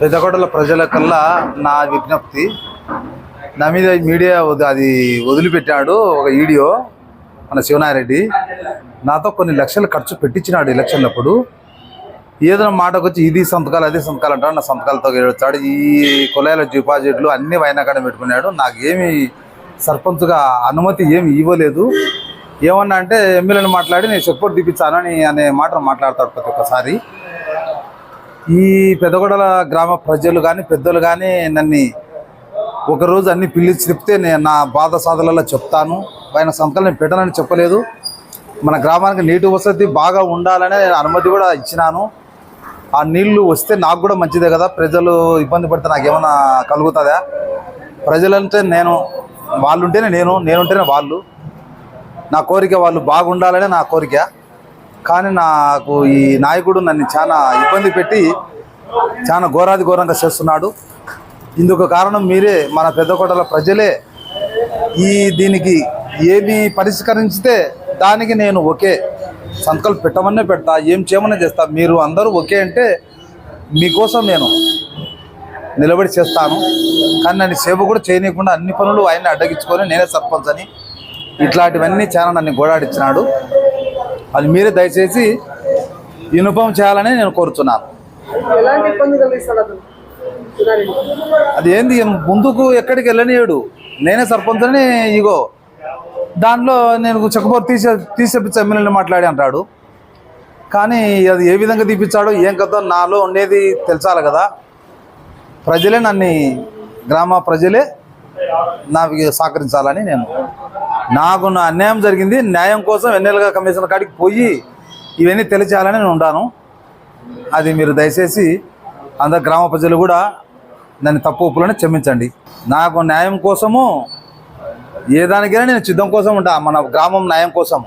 పెద్దకోటల ప్రజలకల్లా నా విజ్ఞప్తి. నా మీద మీడియా అది వదిలిపెట్టాడు ఒక వీడియో మన శివనారెడ్డి నాతో కొన్ని లక్షలు ఖర్చు పెట్టించినాడు ఎలక్షన్లప్పుడు. ఏదైనా మాటకు వచ్చి ఇది సంతకాలు అది సంతకాలు అంటాడు. నా సంతకాలతో వచ్చాడు ఈ కులాయిల డిపాజిట్లు అన్ని వైనాకాడ పెట్టుకున్నాడు. నాకేమి సర్పంచ్గా అనుమతి ఏమి ఇవ్వలేదు. ఏమన్నా అంటే ఎమ్మెల్యేని మాట్లాడి నేను సపోర్ట్ తీపిస్తానని అనే మాట మాట్లాడతాడు ప్రతి ఒక్కసారి. ఈ పెదగొడల గ్రామ ప్రజలు కానీ పెద్దలు కానీ నన్ను ఒకరోజు అన్ని పిలిచి చెప్తే నేను నా బాధ సాధలలో చెప్తాను. ఆయన సంతకాలు నేను పెట్టనని చెప్పలేదు. మన గ్రామానికి నీటి వసతి బాగా ఉండాలనే నేను అనుమతి కూడా ఇచ్చినాను. ఆ నీళ్ళు వస్తే నాకు కూడా మంచిదే కదా. ప్రజలు ఇబ్బంది పడితే నాకేమైనా కలుగుతుందా? ప్రజలంటే నేను వాళ్ళుంటేనే నేను నేనుంటేనే వాళ్ళు. నా కోరిక వాళ్ళు బాగుండాలనే నా కోరిక. కానీ నాకు ఈ నాయకుడు నన్ను చాలా ఇబ్బంది పెట్టి చాలా ఘోరాది ఘోరంగా చేస్తున్నాడు. ఇందుకు కారణం మీరే మన పెద్దకోటల ప్రజలే. ఈ దీనికి ఏమి పరిష్కరించితే దానికి నేను ఒకే సంతకాలు పెట్టమనే పెడతా ఏం చేయమనే చేస్తా. మీరు అందరూ ఒకే అంటే మీకోసం నేను నిలబడి చేస్తాను. కానీ నన్ను సేవ కూడా చేయనీయకుండా అన్ని పనులు ఆయన్ని అడ్డగించుకొని నేనే సర్పంచ్ అని ఇట్లాంటివన్నీ చాలా నన్ను గోడాడిచ్చినాడు. అది మీరే దయచేసి వినుపం చేయాలని నేను కోరుతున్నాను. అది ఏంది? ముందుకు ఎక్కడికి వెళ్ళనియడు. నేనే సర్పంచ్ అని ఇగో దానిలో నేను చెక్కబోరు తీసే తీసేపించి ఎమ్మెల్యేని మాట్లాడి అంటాడు. కానీ అది ఏ విధంగా తీపిచ్చాడో ఏం కథ నాలో ఉండేది తెలచాలి కదా. ప్రజలే నన్ను గ్రామ ప్రజలే నాకు సహకరించాలని నేను నాకు నా అన్యాయం జరిగింది. న్యాయం కోసం ఎన్నికల కమిషన్ కాడికి పోయి ఇవన్నీ తెలియాలని నేను ఉంటాను అది మీరు దయచేసి అందరు గ్రామ ప్రజలు కూడా దాన్ని తప్పు ఒప్పులని క్షమించండి. నాకు న్యాయం కోసము ఏ దానికైనా నేను సిద్ధం కోసం ఉంటా. మన గ్రామం న్యాయం కోసం